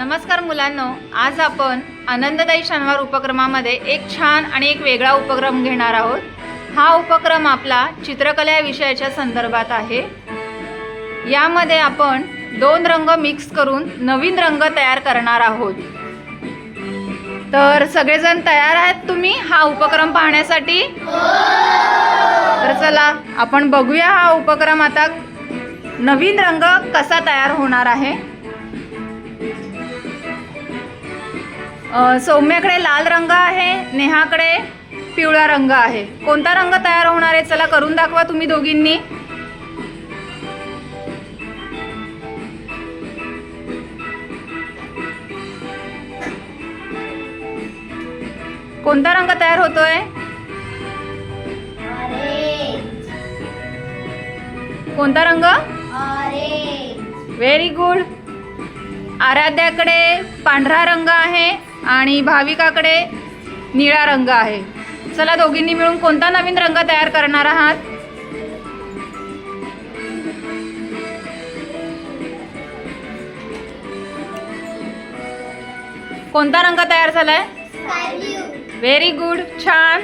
नमस्कार मुलांनो आज आपण आनंददायी शनिवार उपक्रमामध्ये एक छान आणि एक वेगळा उपक्रम घेणार आहोत. हा उपक्रम आपला चित्रकला या विषयाच्या संदर्भात आहे. यामध्ये आपण दोन रंग मिक्स करून नवीन रंग तयार करणार आहोत. तर सगळेजण तयार आहेत तुम्ही हा उपक्रम पाहण्यासाठी? तर चला आपण बघूया हा उपक्रम आता नवीन रंग कसा तयार होणार आहे. सौम्याकडे लाल रंग आहे नेहाकडे पिवळा रंग आहे. कोणता रंग तयार होणार आहे? चला करून दाखवा तुम्ही दोघींनी. कोणता रंग तयार होतोय? कोणता रंग? व्हेरी गुड आराध्याकडे पांढरा रंग आहे. आणि भाविकाकडे निळा रंग आहे. चला दोघींनी मिळून कोणता नवीन रंग तयार करणार आहात? कोणता रंग तयार झालाय? व्हेरी गुड छान.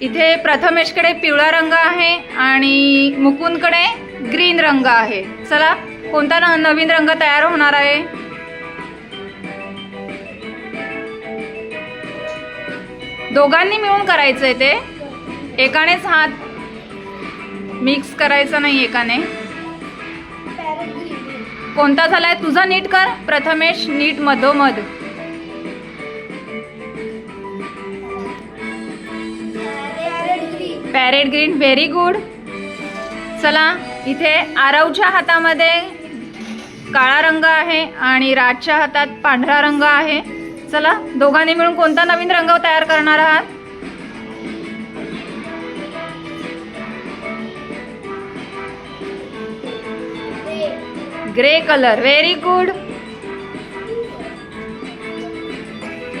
इथे प्रथमेशकडे पिवळा रंग आहे आणि मुकुंदकडे ग्रीन रंग आहे. चला कोणता न- नवीन रंग तयार होणार आहे? दोघांनी मिळून करायचं आहे ते. एकानेच हात मिक्स करायचा नाही एकाने. कोणता झालाय? तुझा नीट कर. प्रथमेश नीट मधोमध. पॅरेट ग्रीन व्हेरी गुड चला इथे आरवच्या हातामध्ये काळा रंग आहे आणि राजच्या हातात पांढरा रंग आहे. चला दोघांनी मिळून कोणता नवीन रंग तयार करणार आहात? ग्रे कलर व्हेरी गुड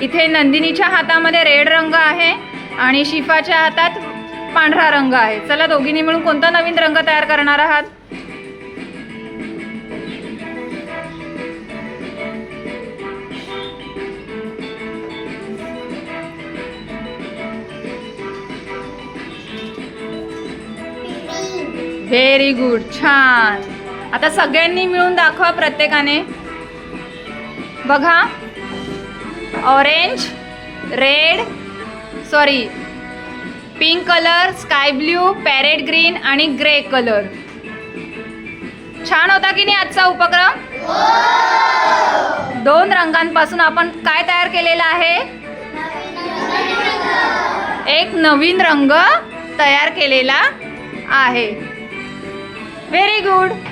इथे नंदिनीच्या हातामध्ये रेड रंग आहे आणि शिफाच्या हातात पांढरा रंग आहे. चला दोघींनी मिळून कोणता नवीन रंग तयार करणार आहात? व्हेरी गुड छान. आता सगळ्यांनी मिळून दाखवा प्रत्येकाने. बघा. Orange red sorry pink colour sky blue parrot green आणि ग्रे कलर छान होता की नाही आजचा उपक्रम? दोन रंगांपासून आपण काय तयार केलेला आहे? एक नवीन रंग तयार केलेला आहे. Very good